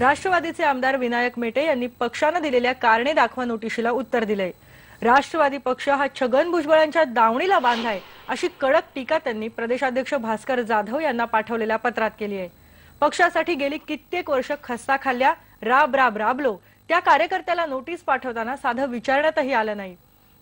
राष्ट्रवादीचे आमदार विनायक मेटे यांनी पक्षानं दिलेल्या कारणे दाखवा नोटिशीला उत्तर दिलंय. राष्ट्रवादी पक्ष हा छगन भुजबळांच्या दावणीला बांधाय अशी कडक टीका त्यांनी प्रदेशाध्यक्ष भास्कर जाधव यांना पाठवलेल्या पत्रात केली आहे. पक्षासाठी गेली कित्येक वर्ष खस्ता खाल्ल्या राब राब राबलो त्या कार्यकर्त्याला नोटीस पाठवताना साधं विचारण्यातही आलं नाही.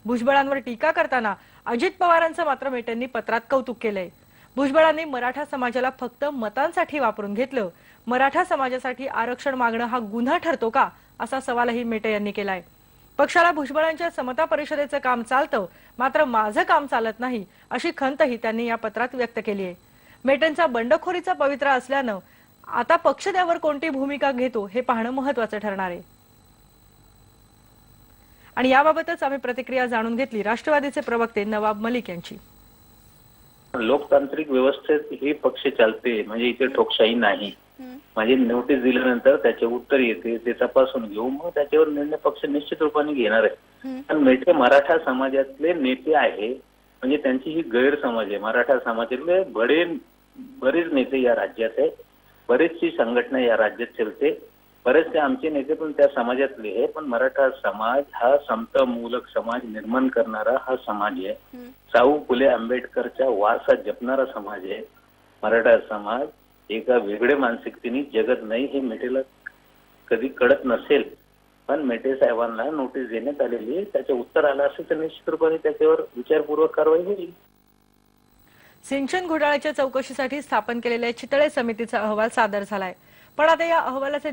भुजबळांवर टीका करताना अजित पवारांचं मात्र मेटेंनी पत्रात कौतुक केलंय. भुजबळांनी मराठा समाजाला फक्त मतांसाठी वापरून घेतलं. मराठा समाजासाठी आरक्षण मागणं हा गुन्हा ठरतो का असा सवालही मेटे यांनी केलाय. पक्षाला भुजबळांच्या समता परिषदेचं काम चालतं मात्र माझं काम चालत नाही अशी खंतही त्यांनी या पत्रात व्यक्त केली आहे. मेटेंचा बंडखोरीचा पवित्रा असल्यानं आता पक्ष त्यावर कोणती भूमिका घेतो हे पाहणं महत्वाचं ठरणार आहे. आणि याबाबतच आम्ही प्रतिक्रिया जाणून घेतली. राष्ट्रवादीचे प्रवक्ते नवाब मलिक यांची. लोकतांत्रिक व्यवस्थेत हे पक्ष चालते म्हणजे इथे ठोकशाही नाही. म्हणजे नोटीस दिल्यानंतर त्याचे उत्तर येते ते तपासून घेऊ. मग त्याच्यावर निर्णय पक्ष निश्चित रूपाने घेणार आहे. पण मेटे मराठा समाजातले नेते आहे म्हणजे त्यांची ही गैरसमज आहे. मराठा समाजातले बडे बरेच नेते या राज्यात आहे बरेचशी संघटना या राज्यात चलते. आमचे नेते पण त्या समाजातले आहे पण मराठा समाज हा समतामूलक समाज निर्माण करणारा हा समाज आहे. शाहू फुले आंबेडकरच्या वारसा जपणारा समाज आहे. मराठा समाज एका वेगळ्या मानसिकतेने जगत नाही हे मेटेला कधी कळत नसेल. पण मेटे साहेबांना नोटीस देण्यात आलेली आहे. त्याचे उत्तर आलं असेल तर निश्चित रूपाने त्याच्यावर विचारपूर्वक कारवाई होईल. सिंचन घोटाळ्याच्या चौकशीसाठी स्थापन केलेल्या चितळे समितीचा अहवाल सादर झालाय. पण आता या अहवालाचे